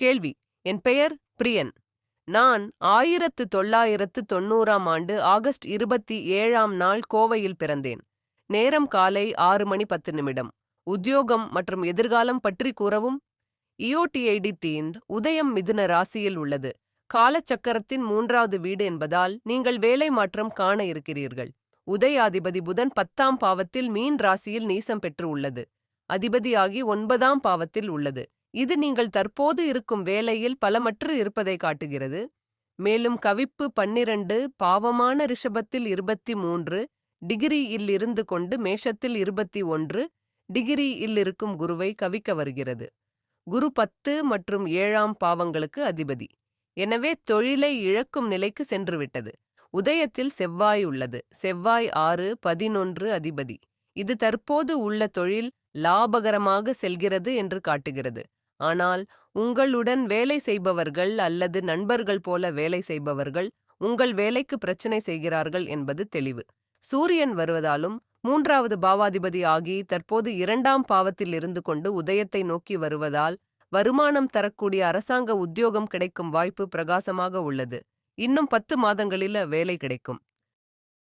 கேள்வி. என் பெயர் பிரியன். நான் ஆயிரத்து தொள்ளாயிரத்து தொண்ணூறாம் ஆண்டு ஆகஸ்ட் இருபத்தி ஏழாம் நாள் கோவையில் பிறந்தேன். நேரம் காலை ஆறு மணி பத்து நிமிடம். உத்தியோகம் மற்றும் எதிர்காலம் பற்றி கூறவும். இயோடிஐடி தீந்த் உதயம் மிதுன ராசியில் உள்ளது. காலச்சக்கரத்தின் மூன்றாவது வீடு என்பதால் நீங்கள் வேலை மாற்றம் காண இருக்கிறீர்கள். உதயாதிபதி புதன் பத்தாம் பாவத்தில் மீன் ராசியில் நீசம் பெற்று உள்ளது. அதிபதியாகி ஒன்பதாம் பாவத்தில் உள்ளது. இது நீங்கள் தற்போது இருக்கும் வேலையில் பலமற்று இருப்பதை காட்டுகிறது. மேலும் கவிப்பு பன்னிரண்டு பாவமான ரிஷபத்தில் இருபத்தி மூன்று டிகிரி இல் இருந்து கொண்டு மேஷத்தில் இருபத்தி ஒன்று டிகிரி இல் இருக்கும் குருவை கவிக்க வருகிறது. குரு பத்து மற்றும் ஏழாம் பாவங்களுக்கு அதிபதி. எனவே தொழிலை இழக்கும் நிலைக்கு சென்றுவிட்டது. உதயத்தில் செவ்வாய் உள்ளது. செவ்வாய் ஆறு பதினொன்று அதிபதி. இது தற்போது உள்ள தொழில் லாபகரமாக செல்கிறது என்று காட்டுகிறது. ஆனால் உங்களுடன் வேலை செய்பவர்கள் அல்லது நண்பர்கள் போல வேலை செய்பவர்கள் உங்கள் வேலைக்கு பிரச்சனை செய்கிறார்கள் என்பது தெளிவு. சூரியன் வருவதாலும் மூன்றாவது பாவாதிபதி ஆகி தற்போது இரண்டாம் பாவத்தில் இருந்து கொண்டு உதயத்தை நோக்கி வருவதால் வருமானம் தரக்கூடிய அரசாங்க உத்தியோகம் கிடைக்கும் வாய்ப்பு பிரகாசமாக உள்ளது. இன்னும் பத்து மாதங்களில வேலை கிடைக்கும்.